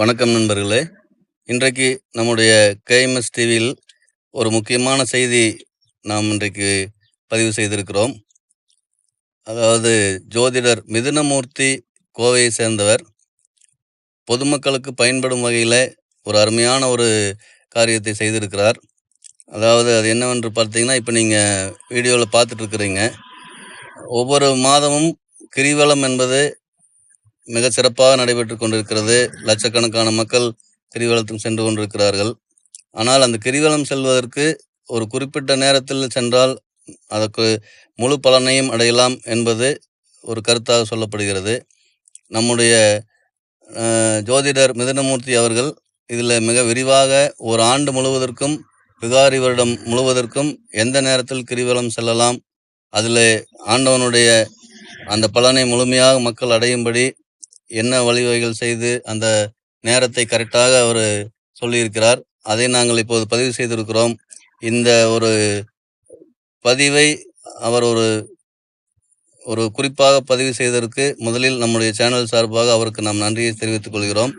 வணக்கம் நண்பர்களே. இன்றைக்கு நம்முடைய கேஎம்எஸ் டிவியில் ஒரு முக்கியமான செய்தி நாம் இன்றைக்கு பதிவு செய்திருக்கிறோம். அதாவது ஜோதிடர் மிதுனமூர்த்தி கோவையை சேர்ந்தவர். பொதுமக்களுக்கு பயன்படும் வகையில் ஒரு அருமையான ஒரு காரியத்தை செய்திருக்கிறார். அதாவது அது என்னவென்று பார்த்தீங்கன்னா இப்போ நீங்கள் வீடியோவில் பார்த்துட்டு இருக்கிறீங்க. ஒவ்வொரு மாதமும் கிரிவலம் என்பது மிக சிறப்பாக நடைபெற்று கொண்டிருக்கிறது. லட்சக்கணக்கான மக்கள் கிரிவலத்தில் சென்று கொண்டிருக்கிறார்கள். ஆனால் அந்த கிரிவலம் செல்வதற்கு ஒரு குறிப்பிட்ட நேரத்தில் சென்றால் அதற்கு முழு பலனையும் அடையலாம் என்பது ஒரு கருத்தாக சொல்லப்படுகிறது. நம்முடைய ஜோதிடர் மிதனமூர்த்தி அவர்கள் இதில் மிக விரிவாக ஒரு ஆண்டு முழுவதற்கும் விகாரி வருடம் முழுவதற்கும் எந்த நேரத்தில் கிரிவலம் செல்லலாம் அதில் ஆண்டவனுடைய அந்த பலனை முழுமையாக மக்கள் அடையும்படி என்ன வழிவகைகள் செய்து அந்த நேரத்தை கரெக்டாக அவர் சொல்லியிருக்கிறார். அதை நாங்கள் இப்போது பதிவு செய்திருக்கிறோம். இந்த ஒரு பதிவை அவர் ஒரு ஒரு குறிப்பாக பதிவு செய்ததற்கு முதலில் நம்முடைய சேனல் சார்பாக அவருக்கு நாம் நன்றியை தெரிவித்துக் கொள்கிறோம்.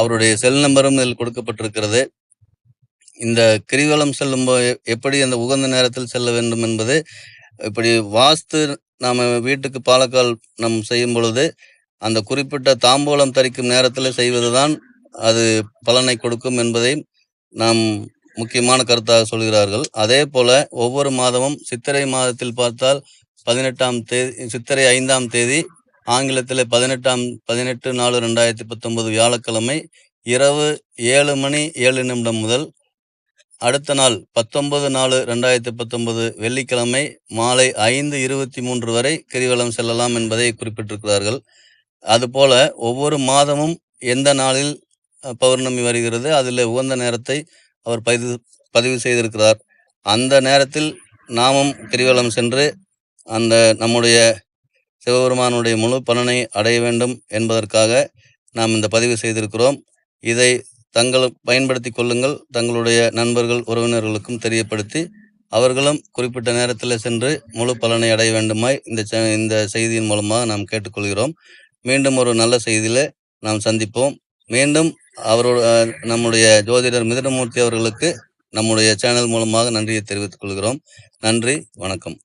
அவருடைய செல் நம்பரும் இதில் கொடுக்கப்பட்டிருக்கிறது. இந்த கிரிவலம் செல்லும் எப்படி அந்த உகந்த நேரத்தில் செல்ல வேண்டும் என்பது இப்படி வாஸ்து நாம் வீட்டுக்கு பாலக்கால் நம் செய்யும் பொழுது அந்த குறிப்பிட்ட தாம்பூலம் தரிக்கும் நேரத்தில் செய்வதுதான் அது பலனை கொடுக்கும் என்பதை நாம் முக்கியமான கருத்தாக சொல்கிறார்கள். அதே போல ஒவ்வொரு மாதமும் சித்திரை மாதத்தில் பார்த்தால் பதினெட்டாம் தேதி சித்திரை ஐந்தாம் தேதி ஆங்கிலத்தில் பதினெட்டாம் பதினெட்டு நாலு ரெண்டாயிரத்தி பத்தொன்பது வியாழக்கிழமை இரவு ஏழு மணி ஏழு நிமிடம் முதல் அடுத்த நாள் பத்தொன்பது நாலு ரெண்டாயிரத்தி பத்தொன்பது வெள்ளிக்கிழமை மாலை ஐந்து இருபத்தி மூன்று வரை கிரிவலம் செல்லலாம் என்பதை குறிப்பிட்டிருக்கிறார்கள். அதுபோல ஒவ்வொரு மாதமும் எந்த நாளில் பௌர்ணமி வருகிறது அதில் உகந்த நேரத்தை அவர் பதிவு பதிவு செய்திருக்கிறார். அந்த நேரத்தில் நாமும் கிரிவலம் சென்று அந்த நம்முடைய சிவபெருமானுடைய முழு பலனை அடைய வேண்டும் என்பதற்காக நாம் இந்த பதிவு செய்திருக்கிறோம். இதை தங்கள் பயன்படுத்தி கொள்ளுங்கள். தங்களுடைய நண்பர்கள் உறவினர்களுக்கும் தெரியப்படுத்தி அவர்களும் குறிப்பிட்ட நேரத்தில் சென்று முழு பலனை அடைய வேண்டுமாய் இந்த இந்த செய்தியின் மூலமாக நாம் கேட்டுக்கொள்கிறோம். மீண்டும் ஒரு நல்ல செய்தியில நாம் சந்திப்போம். மீண்டும் அவரோட நம்முடைய ஜோதிடர் மிதனமூர்த்தி அவர்களுக்கு நம்முடைய சேனல் மூலமாக நன்றியை தெரிவித்துக் கொள்கிறோம். நன்றி வணக்கம்.